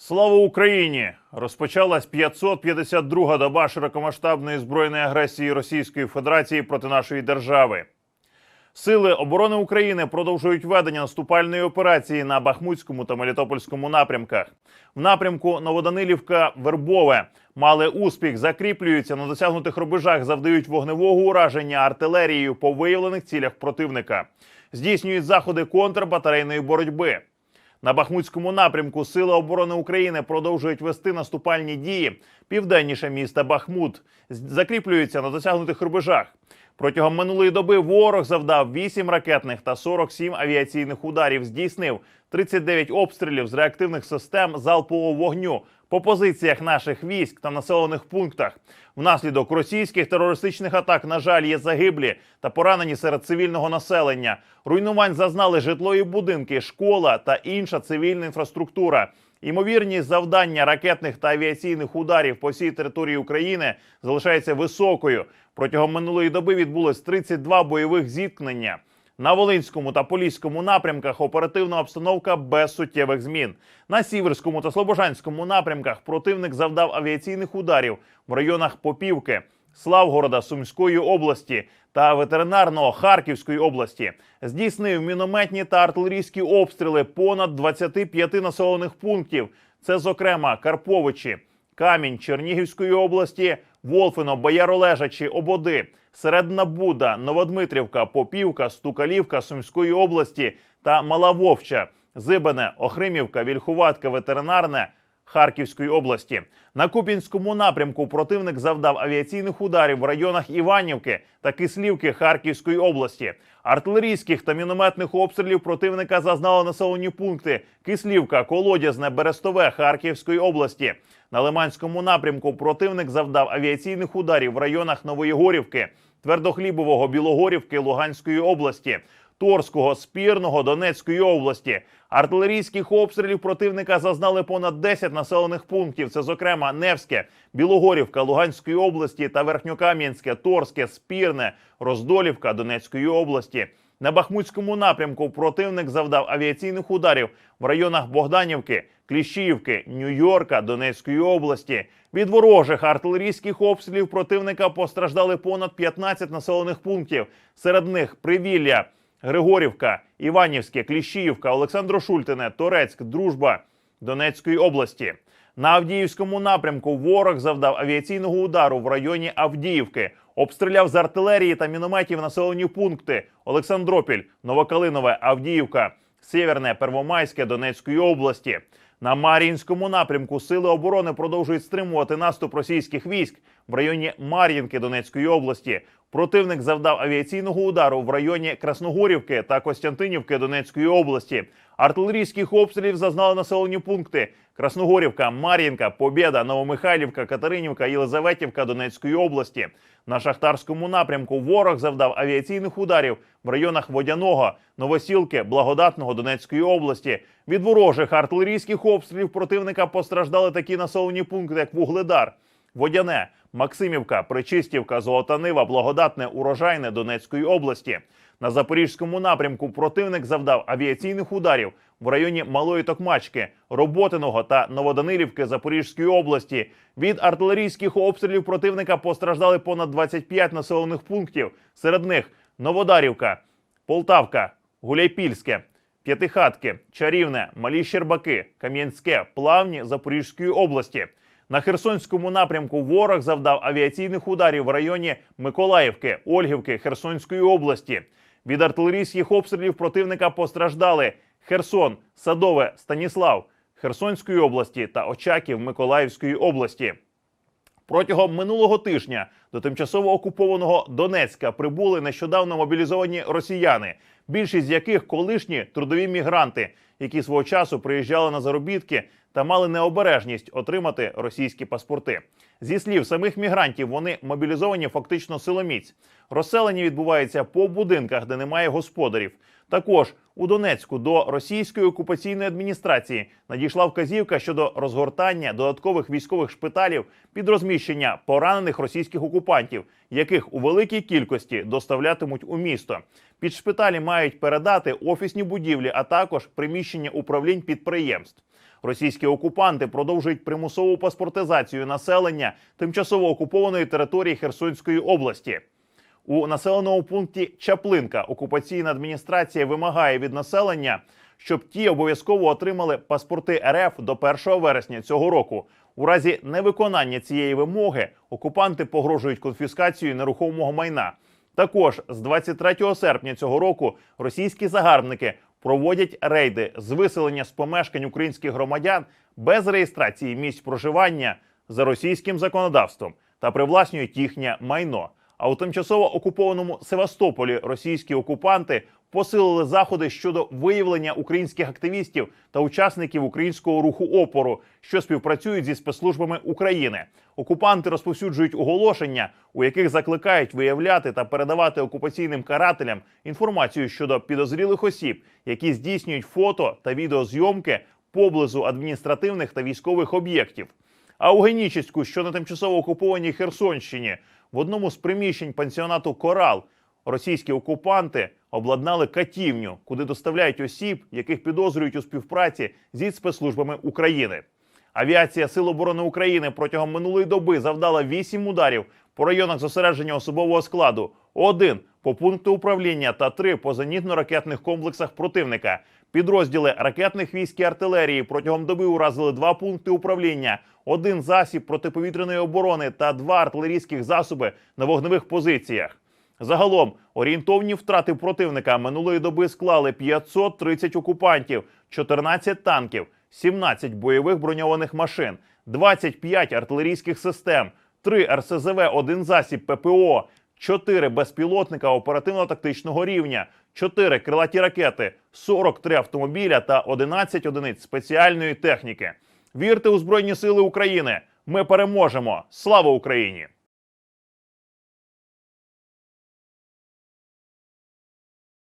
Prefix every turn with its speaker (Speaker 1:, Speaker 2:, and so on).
Speaker 1: Слава Україні! Розпочалась 552-га доба широкомасштабної збройної агресії Російської Федерації проти нашої держави. Сили оборони України продовжують ведення наступальної операції на Бахмутському та Мелітопольському напрямках. В напрямку Новоданилівка Вербове мали успіх, закріплюються на досягнутих рубежах, завдають вогневого ураження артилерією по виявлених цілях противника, здійснюють заходи контрбатарейної боротьби. На Бахмутському напрямку Сили оборони України продовжують вести наступальні дії південніше міста Бахмут, закріплюється на досягнутих рубежах. Протягом минулої доби ворог завдав 8 ракетних та 47 авіаційних ударів. Здійснив 39 обстрілів з реактивних систем залпового вогню по позиціях наших військ та населених пунктах. Внаслідок російських терористичних атак, на жаль, є загиблі та поранені серед цивільного населення. Руйнувань зазнали житло і будинки, школа та інша цивільна інфраструктура. Імовірність завдання ракетних та авіаційних ударів по всій території України залишається високою. Протягом минулої доби відбулось 32 бойових зіткнення. На Волинському та Поліському напрямках оперативна обстановка без суттєвих змін. На Сіверському та Слобожанському напрямках противник завдав авіаційних ударів в районах Попівки, Славгорода, Сумської області та ветеринарного Харківської області. Здійснив мінометні та артилерійські обстріли понад 25 населених пунктів. Це, зокрема, Карповичі, Камінь Чернігівської області, Волфино, Бояролежачі, Ободи, Середна Буда, Новодмитрівка, Попівка, Стукалівка Сумської області та Мала Вовча, Зибене, Охримівка, Вільхуватка, Ветеринарне. Харківської області на Купінському напрямку противник завдав авіаційних ударів в районах Іванівки та Кислівки Харківської області. Артилерійських та мінометних обстрілів противника зазнали населені пункти Кислівка, Колодязне, Берестове Харківської області. На Лиманському напрямку противник завдав авіаційних ударів в районах Новоєгорівки, Твердохлібового, Білогорівки Луганської області. Торського, Спірного, Донецької області. Артилерійських обстрілів противника зазнали понад 10 населених пунктів. Це, зокрема, Невське, Білогорівка Луганської області та Верхньокам'янське, Торське, Спірне, Роздолівка Донецької області. На Бахмутському напрямку противник завдав авіаційних ударів в районах Богданівки, Кліщіївки, Нью-Йорка, Донецької області. Від ворожих артилерійських обстрілів противника постраждали понад 15 населених пунктів. Серед них Привілля, Григорівка, Іванівське, Кліщіївка, Олександро-Шультине, Торецьк, Дружба Донецької області. На Авдіївському напрямку ворог завдав авіаційного удару в районі Авдіївки, обстріляв з артилерії та мінометів населені пункти Олександропіль, Новокалинове, Авдіївка, Сєверне, Первомайське Донецької області. На Мар'їнському напрямку сили оборони продовжують стримувати наступ російських військ в районі Мар'їнки Донецької області. Противник завдав авіаційного удару в районі Красногорівки та Костянтинівки Донецької області. Артилерійських обстрілів зазнали населені пункти: Красногорівка, Мар'їнка, Побєда, Новомихайлівка, Катеринівка, Єлизаветівка Донецької області. На шахтарському напрямку ворог завдав авіаційних ударів в районах Водяного, Новосілки, Благодатного Донецької області. Від ворожих артилерійських обстрілів противника постраждали такі населені пункти, як Вугледар, Водяне, Максимівка, Причистівка, Золотанива, Благодатне, Урожайне Донецької області. На запорізькому напрямку противник завдав авіаційних ударів в районі Малої Токмачки, Роботиного та Новоданилівки Запорізької області. Від артилерійських обстрілів противника постраждали понад 25 населених пунктів. Серед них Новодарівка, Полтавка, Гуляйпільське, П'ятихатки, Чарівне, Малі Щербаки, Кам'янське, Плавні Запорізької області. На Херсонському напрямку ворог завдав авіаційних ударів в районі Миколаївки, Ольгівки, Херсонської області. Від артилерійських обстрілів противника постраждали Херсон, Садове, Станіслав, Херсонської області та Очаків Миколаївської області. Протягом минулого тижня до тимчасово окупованого Донецька прибули нещодавно мобілізовані росіяни, більшість з яких колишні трудові мігранти, які свого часу приїжджали на заробітки та мали необережність отримати російські паспорти. Зі слів самих мігрантів, вони мобілізовані фактично силоміць. Розселення відбувається по будинках, де немає господарів. Також у Донецьку до російської окупаційної адміністрації надійшла вказівка щодо розгортання додаткових військових шпиталів під розміщення поранених російських окупантів, яких у великій кількості доставлятимуть у місто. Під шпиталі мають передати офісні будівлі, а також приміщення управлінь підприємств. Російські окупанти продовжують примусову паспортизацію населення тимчасово окупованої території Херсонської області. У населеному пункті Чаплинка окупаційна адміністрація вимагає від населення, щоб ті обов'язково отримали паспорти РФ до 1 вересня цього року. У разі невиконання цієї вимоги окупанти погрожують конфіскацією нерухомого майна. Також з 23 серпня цього року російські загарбники проводять рейди з виселення з помешкань українських громадян без реєстрації місць проживання за російським законодавством та привласнюють їхнє майно. А у тимчасово окупованому Севастополі російські окупанти посилили заходи щодо виявлення українських активістів та учасників українського руху опору, що співпрацюють зі спецслужбами України. Окупанти розповсюджують оголошення, у яких закликають виявляти та передавати окупаційним карателям інформацію щодо підозрілих осіб, які здійснюють фото та відеозйомки поблизу адміністративних та військових об'єктів. А у Генічеську, що на тимчасово окупованій Херсонщині, в одному з приміщень пансіонату Корал російські окупанти обладнали катівню, куди доставляють осіб, яких підозрюють у співпраці зі спецслужбами України. Авіація Сил оборони України протягом минулої доби завдала 8 ударів по районах зосередження особового складу, один по пункту управління та три по зенітно-ракетних комплексах противника. Підрозділи ракетних військ і артилерії протягом доби уразили два пункти управління, один засіб протиповітряної оборони та два артилерійських засоби на вогневих позиціях. Загалом орієнтовні втрати противника минулої доби склали 530 окупантів, 14 танків, 17 бойових броньованих машин, 25 артилерійських систем, 3 РСЗВ, 1 засіб ППО, 4 безпілотника оперативно-тактичного рівня, 4 крилаті ракети, 43 автомобіля та 11 одиниць спеціальної техніки. Вірте у Збройні Сили України! Ми переможемо! Слава Україні!